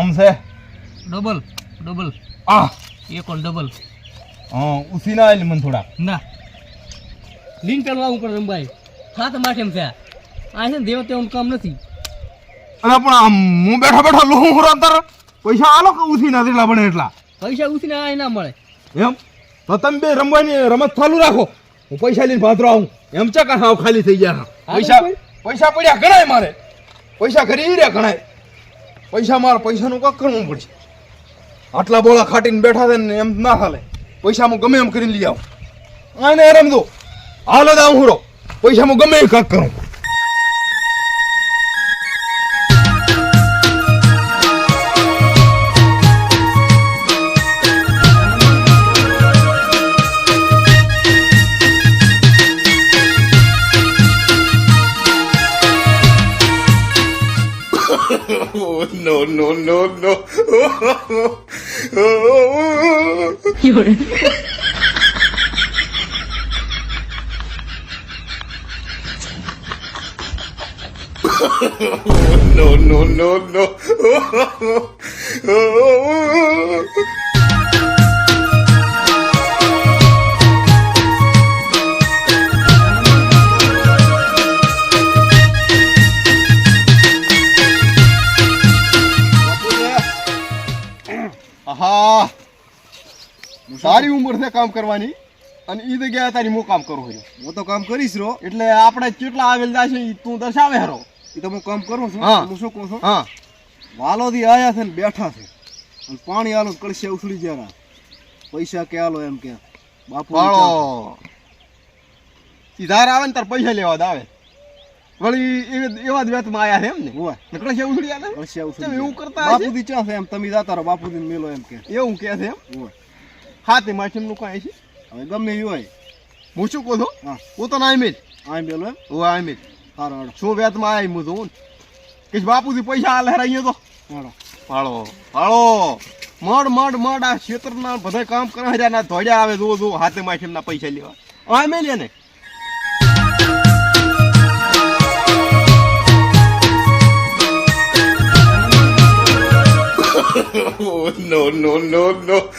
આમ છે? Double double. आ એક कौन ડબલ. હા उसी ના આવેલી મને થોડા ना લીન આવું પણ રંબાઈ સાત માઠ એમ થયા આ છે ને દેવ તેવું કામ નથી. અરે પણ હું બેઠા બેઠા લોહું હું અંતર પૈસા આલો કે ઉસી ના એટલા બને એટલા? પૈસા ઉછીને આ ના મળે. એમ? તો તમે બે રમવાની રમત ચાલુ રાખો. હું પૈસા લઈને ભાદરો આવું. એમ ચા કા હાવ ખાલી થઈ ગયા. પૈસા? પૈસા પડ્યા ગણાય મારે. પૈસા ઘરે રહ્યા ગણાય. પૈસા મારે, પૈસાનું કાંક કરવું પડશે. આટલા બોળા ખાટીને બેઠા છે ને એમ ના હાલે. પૈસા હું ગમે એમ કરીને લઈ આવું. આને રમ દો. હાલો દા હું રો પૈસા હું ગમે એ કાંક કરું. no, no, no, no. Oh, no, no, no, no. સારી ઉંમર છે કામ કરવાની અને ઈ જગ્યાએ તારી હું કામ કરું હું તો કામ કરીશ રો. એટલે આપણે કેટલા આવેલ છે તું દર્શાવે હરો. એ તો હું કામ કરું છું. હા. શું કહું છું? હા. વાલોથી આયા છે ને બેઠા છે. અને પાણી આલો કળશે ઉછળી જરા. પૈસા કે આલો એમ કે. બાપુ સીધાર આવે ને તાર પૈસા લેવા જ આવે. વળી એવા જ વેતમાં આયા છે એમ ને? હોય. નકળે છે ઉછળી આવે કળશે ઉછળી એવું કરતા? બાપુજી ચા છે એમ? તમે જાતા રહો બાપુજી મેલો એમ કે. એવું કે છે એમ? હોય. હાથે માછીમનું કાંઈ છે. હવે ગમે એ હોય. હું શું કહું છું? હા. હું તો ના આમી જ આઈ એમ? હું આમી જ. સારો હાડો શું વેતમાં આવી હું જોઉં કે બાપુજી પૈસા હાલે હરાઈએ તો. હાડો હાડો હાડો મડ મડ મડ આ ક્ષેત્રના બધા કામ કરવા ના ધોડ્યા આવે જો જો હાથે માથે ના પૈસા લેવા. આ મેલ્યા ને no, no, no, no.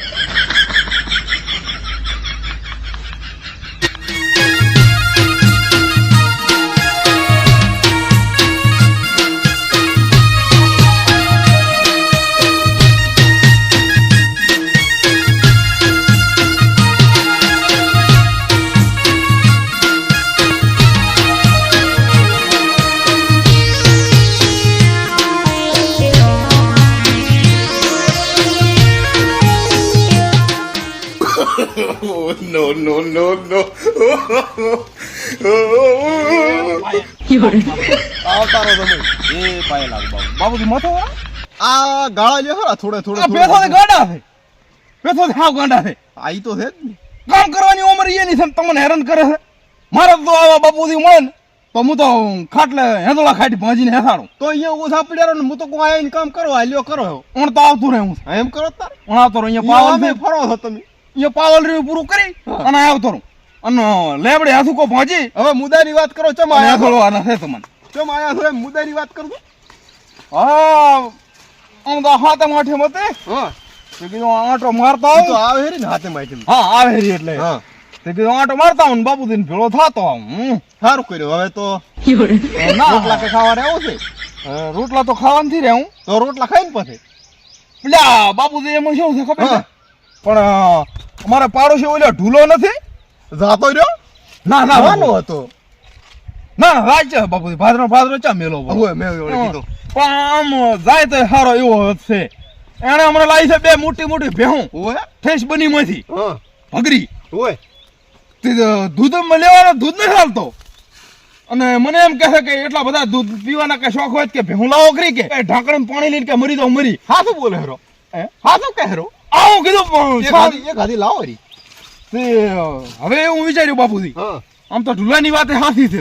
Oh, no, no, no, no. આવતારો તમે એ પાયે લાગ બાબુજી મથો આ ગાળા લ્યો ખરા થોડે થોડે પેથો થોડે. ગાંડા છે. પેથો હાવ ગાંડા છે. આઈ તો છે ને. કામ કરવાની ઉંમર એની છે ને તમને હેરાન કરે છે. મારે તો આવા બાપુજી મળે ને તો હું તો ખાટલે હેદોળા ખાટી ભાંજીને હેસાડું. તો અહીંયા ઓછા પડ્યા ને હું તો કોઈ આવીને કામ કરો હાલ્યો કરો. હું તો આવતું રહે હું. એમ કરો તારે? હું આવતો રહું અહીંયા પાવલ ફરો છો તમે. અહીંયા પાવલ રહ્યું પૂરું કરી અને આવતો રહું અને લેબડે હાથું કો ભાજી. હવે મુદ્દાની વાત કરો ચમ આયા આના છે? તમને ચમ આયા થોડે મુદ્દાની વાત કરું હા આમ તો હાથે માઠે મતે હા. તે કીધું આંટો મારતા આવું. આવે ને હાથે માઠે હા આવે હેરી એટલે. હા. તે કીધું આંટો મારતા આવું ને દિન ભેળો થાતો આવું. સારું કર્યું. હવે તો ના. રોટલા કે ખાવા રહેવું છે? રોટલા તો ખાવા નથી રહે હું. તો રોટલા ખાઈને પછી? પેલા બાપુજી એમાં શું છે ખબર છે? પણ અમારા પાડોશી ઓલો ઢૂલો નથી? જાતો રહ્યો? ના ના વાનો હતો. ના રાજ બાપુ. ભાદરો ભાદરો ચા મેલો હોય. મેં કીધો. પણ આમ જાય તો સારો એવો છે એને હમણાં લાવી છે બે મોટી મોટી ભેહું. ઠેસ બની માંથી ભગરી હોય તે દૂધ લેવાનો દૂધ નથી હાલતો. અને મને એમ કહે કે એટલા બધા દૂધ પીવાના કે શોખ હોય કે ભેહું લાવો કરી કે. ઢાંકણ પાણી લઈને કે મરી તો મરી. હાથું બોલે હેરો? હાથું કહે હેરો? આવું કીધું એક હાથી લાવો રી હવે હું વિચાર્યું બાપુજી આમ તો ઢુલાની વાત હાથી છે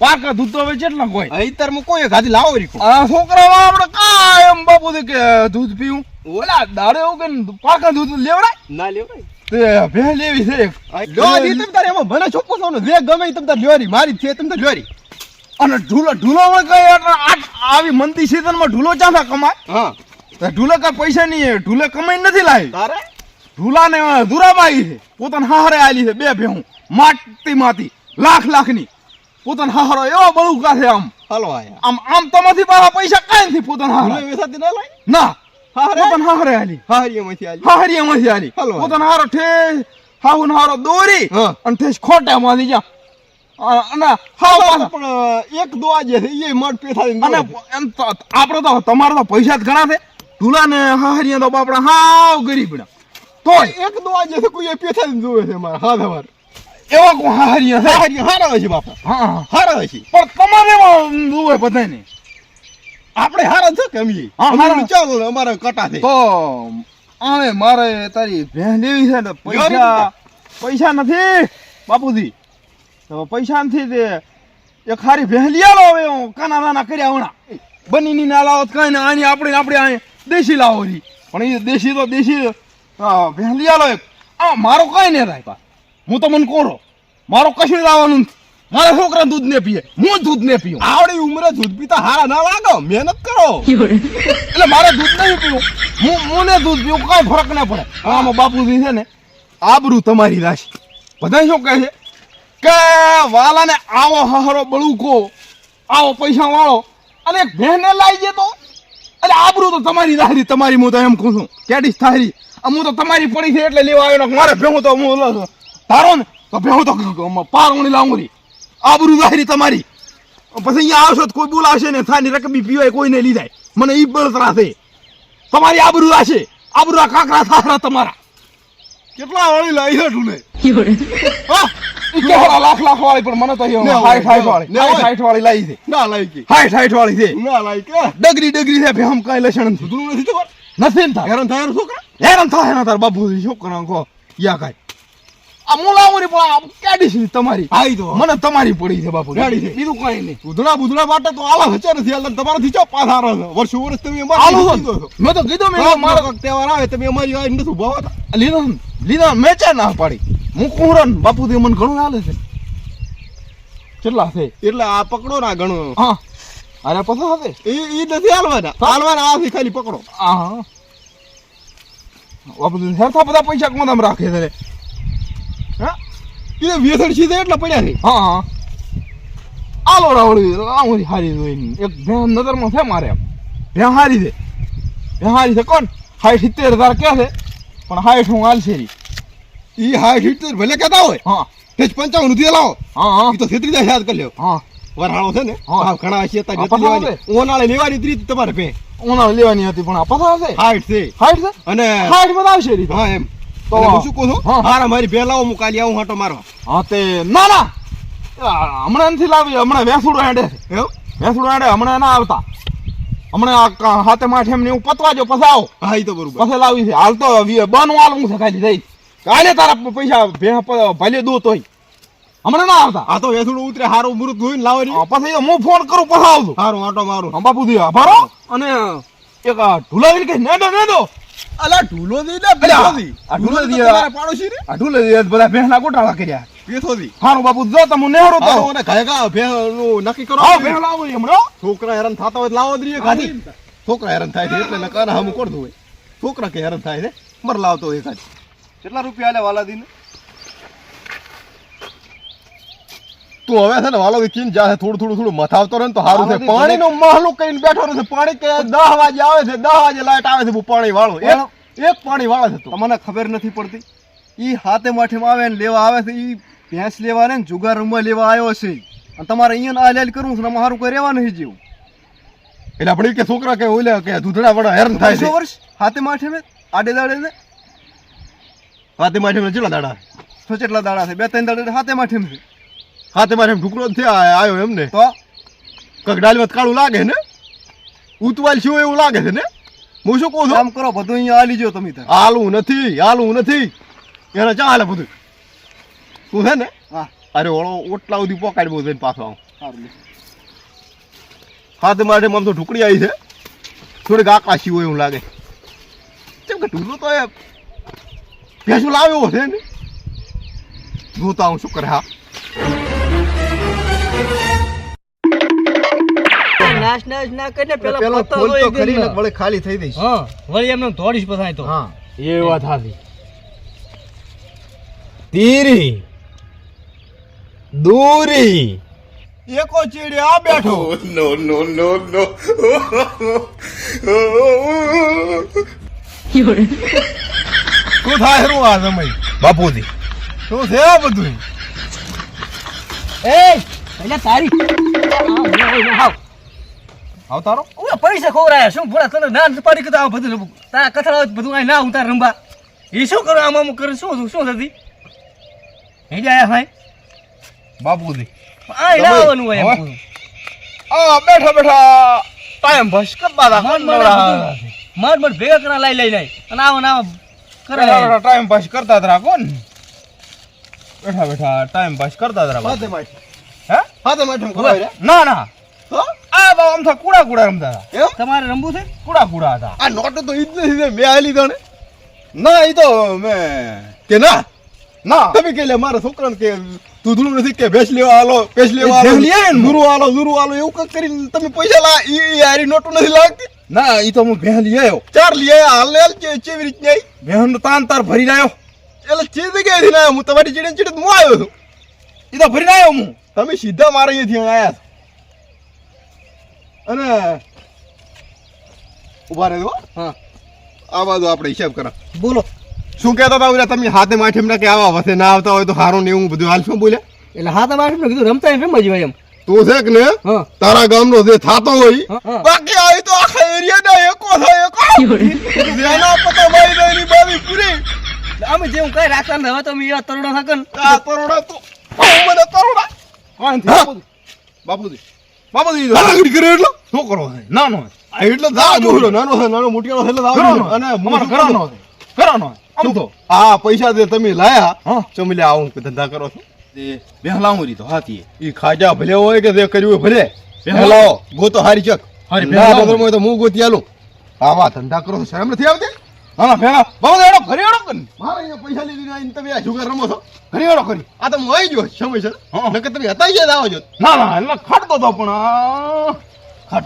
પાકા દૂધ તો હવે કેટલા કોઈ અત્યારે હું કોઈ ગાદી લાવો રી આ છોકરામાં આપણે કાયમ બાપુજી કે દૂધ પીવું. ઓલા દાડે એવું કે પાકા દૂધ લેવડાય? ના લેવડાય. તે ભે લેવી છે લ્યો દી તમે તારે એમાં મને ચોખ્ખું છો ને જે ગમે તમે લ્યોરી મારી છે તમે તારે લ્યોરી. અને ઢૂલો ઢૂલો વળી કઈ આ- આવી મંદી સીઝનમાં ઢૂલો ચાંદા કમાય? હા. તો ઢૂલે પૈસા નહીં ઢુલે કમાઈ નથી લાવી. તારે? ઢૂલાને દુરાબાઈ છે. પોતાન હાહરે આલી છે બે ભેહું. માટી માતી લાખ લાખની પોતાન હાહરો એવો બળુ છે આમ. હાલો આમ આમ તમારી નથી પૈસા કાંઈ નથી પોતાના હારા વેસાતી ના લાય ના. હાહરે? હારે હાહરે આલી હારીએમાંથી આલી હાહરીયામાંથી આલી. પોતાનો હારો ઠેસ હાહુનો હારો દોરી. અને ઠેસ જા અને એમ તો આપણે તો તમારે તો પૈસા જ ઘણા છે. ઢુલા ને હાહરિયા તો બાપડા હાવ ગરીબ તો એક દો આજે કોઈ ને જોવે છે મારા હા દવાર એવા કો હાહરિયા છે? હારી છે બાપા. હા. હારા છે. પણ તમારે એમાં જોવે બધાને આપણે હારા છે કે અમીએ હા, હારા. ચાલો અમારા કટા છે. તો આવે મારે તારી ભેં લેવી છે ને પૈસા. પૈસા નથી બાપુજી. તો પૈસા નથી તે. એક હારી ભેં લઈ આલો હવે હું. કાના નાના કર્યા હમણાં. બનીની ના લાવો કઈ કાંઈ ને આની આપણે આપણે અહીં દેશી લાવો રી પણ એ દેશી તો દેશી વહેલી આલો એક. આ મારો કાંઈ નહીં થાય હું તો મને કોરો. મારો કશું લાવવાનું મારા છોકરા દૂધ ને પીએ. હું દૂધ ને પીઉં. આવડી ઉંમરે દૂધ પીતા હારા ના લાગો. મહેનત કરો. એટલે મારે દૂધ નહીં પીવું. હું મને દૂધ પીવું. કઈ ફરક ના પડે. આમાં બાપુજી છે ને આબરૂ તમારી રાશિ. બધા શું કહે છે? કે વાલાને આવો હહરો બળુકો આવો પૈસા વાળો અને એક ભેને લાવી તો? તો તમારી રાહરી તમારી હું તો એમ કહું છું. કેડી થારી હું તો તમારી પડી છે એટલે લેવા આવ્યો મારે ભેગું તો હું ધારો ને, તો ભેગું તો પારવણી લાંગુરી આબરૂ રાહરી તમારી. પછી અહીંયા આવશો તો કોઈ બોલાવશે ને, થાની રકબી પીવાય, કોઈને લીધાય. મને ઈ બળતરા છે. તમારી આબરૂ આશે આબરૂ કાકરા થારા તમારા. કેટલા વાળી લાવી છે ઢૂલે લાખ લાખ વાળી પણ મને તો હાઈઠ હાઈઠ વાળી હાઈઠ વાળી. લાવી છે. ના લાવી કે. હાઈઠ હાઈઠ વાળી છે. ના લાવી કે. ડગરી ડગરી છે ભેમ કઈ લક્ષણ નથી. દૂધનું નથી ખબર નથી ને હેરાન થાય છોકરા? હેરાન થાય ને તાર બાપુ શું કરો કહો? યા કાઈ. આ મુલાવરી પણ આમ કેડી છે તમારી? આઈ તો. મને તમારી પડી છે બાપુ ગાડી છે. બીજું કઈ નહીં. ઉધડા બુધડા માટે તો આલા હચે નથી હાલતા તમારાથી ચો પાછા છો? વર્ષો વર્ષ તમે અમારા આલો. મેં તો કીધું મેં મારો તહેવાર આવે તમે અમારી નથી ઊભા હોતા. લીધો લીધો મેચે ના પાડી. હું કુંવરન બાપુજી મને ઘણું હાલે છે. કેટલા છે? એટલે આ પકડો ના ઘણું હા. અરે પસંદ હશે એ એ નથી હાલવાના. હાલવાના આથી ખાલી પકડો. હા બાપુજી હેરથા બધા પૈસા કોણ રાખે છે? હા? એ વેસણ સીધે એટલે પડ્યા છે. હા હા. આલો રાવળી લાવડી હારી જોઈને. એક ભેં નજરમાં છે મારે એમ. ભેં હારી છે. ભેં હારી છે કોણ? હાઈઠ સિત્તેર હજાર કે છે? પણ હાઈઠ હું હાલશે રી ઈ હાઈટ હિટ ભલે કહેતા હોય હા. તે પંચાવન રૂપિયા લાવો હા હા. તો છેતરી જાય યાદ કરી લ્યો. હા. વરાળો છે ને હા. ઘણા છે ઓનાળે લેવાની. ત્રીજ તમારે પે ઓનાળે લેવાની હતી પણ આ પસાર છે. હાઈટ છે. હાઈટ છે? અને હાઈટમાં આવશે રી હા એમ. તો- હું શું કહું છું? હા. હારા મારી ભેલાઓ હું કાલે આવું હાટો મારવા. હા તે ના ના. હમણાં નથી લાવી હમણાં વેસુડો હેડે છે. વેસુડો હેડે હમણાં ના આવતા. હમણાં આ ક- હાથે માઠે એમને હું પતવા જો પસાવો હા એ તો બરોબર. પસે લાવી છે. હાલ તો બનવું આલવું છે ખાલી જઈ કાલે તારા પૈસા ભે પ- ભલે દો તોય. હમણાં ના આવતા. આ તો વેસુડું ઉતરે હારું મૃત ધોઈને લાવવાની પછી હું ફોન કરું પછી આવજો. હારું આટો મારું હા, બાપુજી આભારો અને એક આ ઢુલાવી કે નેડો નેડો અલા ઢૂલો દી ને પેથો દી આ ઢૂલો ઢૂલો દી દી પાડોશી ને? આ ઢુલે બધા ભેહના ગોટાળા કર્યા. હારું બાપુ જો તમે નેહરો તો. હારું અને ઘાય ઘા ભે નું નક્કી કરો હા ભેં લાવો હમણો. છોકરા હેરાન થતા હોય લાવો દઈએ ખાધી છોકરા હેરાન થાય છે એટલે નકારા હમ કોડ હોય છોકરા કે હેરાન થાય છે? મર લાવતો હોય ખાધી કેટલા રૂપિયા આલે વાલાદીને? તું હવે છે ને વાલો કીન જાહે થોડું થોડું થોડું મથાવતો રહે ને તો સારું છે. પાણીનું મહલું કઈને બેઠો રહે છે. પાણી કે દસ વાગે આવે છે દસ વાગે લાઈટ આવે છે હું પાણી વાળો. એક એક પાણી વાળો છે તમને ખબર નથી પડતી. ઈ હાથે માઠેમાં આવે ને લેવા આવે છે ઈ ભેંસ લેવા ને જુગાર રમવા લેવા આવ્યો છે. અને તમારે અહીંયા આ લેલ કરવું છે ને મારું કોઈ રહેવા નહીં જેવું. એટલે આપણે કે છોકરા કે ઓલે કે દૂધડા વડા હેરાન થાય છે. વર્ષ હાથે માઠે ને આડે દાડે ને? હાથે માઠે કેટલા દાડા? તો કેટલા દાડા છે? બે ત્રણ દાડે હાથે માઠે ને. હાથે માઠે ઢુકડો જ થયા આવ્યો એમને તો? કક ડાલવત કાળું લાગે ને? ઉતવાલ શું એવું લાગે છે ને? હું શું કહું છું? આમ કરો બધું અહીંયા આલી જો તમે હાલું નથી હાલું નથી. એને ચા હાલે બધું. તું છે ને હા અરે ઓળો ઓટલા સુધી પોકાડી બહુ પાછો આવું તો મારે હાથ આમ તો ઢુકડી આવી છે થોડીક આકાશી હોય એવું લાગે કેમ કે ઢૂલો તો એ ભેંસું લાવ્યો છે ને જોતા હું શું કરે હા નાશ નાશ ના કરીને પેલા પેલો તો. ખાલી થઈ દઈશ હા વળી એમને દોડીશ પછી તો હા એ વાત હાથી તીરી દૂરી. એકો ચીડી આ બેઠો. નો નો નો નો. શું થાય શું આ સમય? બાપુજી. શું છે આ બધું એ એટલે તારી આ મને હોય ને હાવ. ઓય પૈસા ખોરાયા શું ભોળા તને ના પાડી કે આ બધું? તારા કથા આવે બધું આ ના ઉતાર રંબા એ શું કરો આમ આમ કરું શું શું થતી હે જાય ભાઈ. બાપુજી આ એના આવવાનું હોય એમ પૂરું. આ બેઠા બેઠા ટાઈમ ભસ મન મન બધું. મન મન ભેગા કરા લઈ લઈ લઈ. અને આવો ના કરે ટાઈમ પાસ કરતા હતા કોણ બેઠા બેઠા ટાઈમ પાસ કરતા હતા હાથે માઠ હે? હાથે માઠ ખવાય રે ના ના. તો આ તો આમ થા કુડા કુડા રમતા હતા. તમારે રમવું છે? કુડા કુડા હતા. આ નોટ તો ઈ જ નથી મે મેં આ લીધો ને ના એ તો મેં કે ના ના? તમે કે લે મારા છોકરાને કે દૂધડું નથી કે ભેસ લેવા આલો ભેંસ લેવા આલો લઈ આલો ઝૂરું આલો એવું કંઈક કરીને તમે પૈસા લા ઈ ઈ હારી નોટો નથી લાગતી. ના એ તો હું ભેહ લઈ આવ્યો. ચાર લઈ આવ્યો હાલ લેલ કે કેવી રીતની નહીં ભેહન તાન તાર ભરી આવ્યો. એટલે જે જગ્યાએથી ના આવ્યો હું તમારી ચીડે ચીડે હું આવ્યો છું? એ તો ભરી આવ્યો હું. તમે સીધા મારા અહીંયાથી આવ્યા છો. અને ઊભા રહેજો હા. આ બાજુ આપણે હિસાબ કરા બોલો. શું કહેતા હતા ઓલા તમે હાથે માઠી એમને કે આવા વસે ના આવતા હોય તો સારું ને એવું બધું હાલ શું બોલ્યા? એટલે હાથે માઠી કીધું રમતા એમ મજા એમ. તું છે કે ને? હા. તારા ગામનો જે થાતો હોય. બાકી આવી તો આખા એરિયાના એકો થાય એકો જેના પતા ભાઈ દે બાવી પૂરી. અમે જેવું કઈ રાખતા ને હવે તો એવા તરુણો થકન આ તરોડા તો મને તરોડા. કોણ હા? બાપુજી. બાપુજી લાગડી કરે એટલો? શું કરો છે? ના નો એટલે દાવ જોડો નાનો છે નાનો મોટિયાળો છે એટલે દા. અને અમારો કરવાનો ઘરનો તો. આ પૈસા જે તમે લાયા હા. ચમલે આવું ધંધા કરો છો? એ ભેહ લાવું તો હાથી એ. ખાજા ભલે હોય કે જે કર્યું હોય ભલે. ભેહ લાવો ગોતો હારી ચક. હારી ભેહ ના લાવો. તો હું ગોતી આલું. આવા ધંધા કરો શરમ નથી આવતી? હા ભેહ બાપુ એડો ઘરે એડો કન મારે અહીંયા પૈસા લીધી આવીને તમે આ જુગાર રમો છો? ઘણી એડો કરી આ તો હું આવી ગયો સમયસર. હા. નકર તમે હતા જ આવો છો. ના ના એટલે ખાટતો તો પણ આ.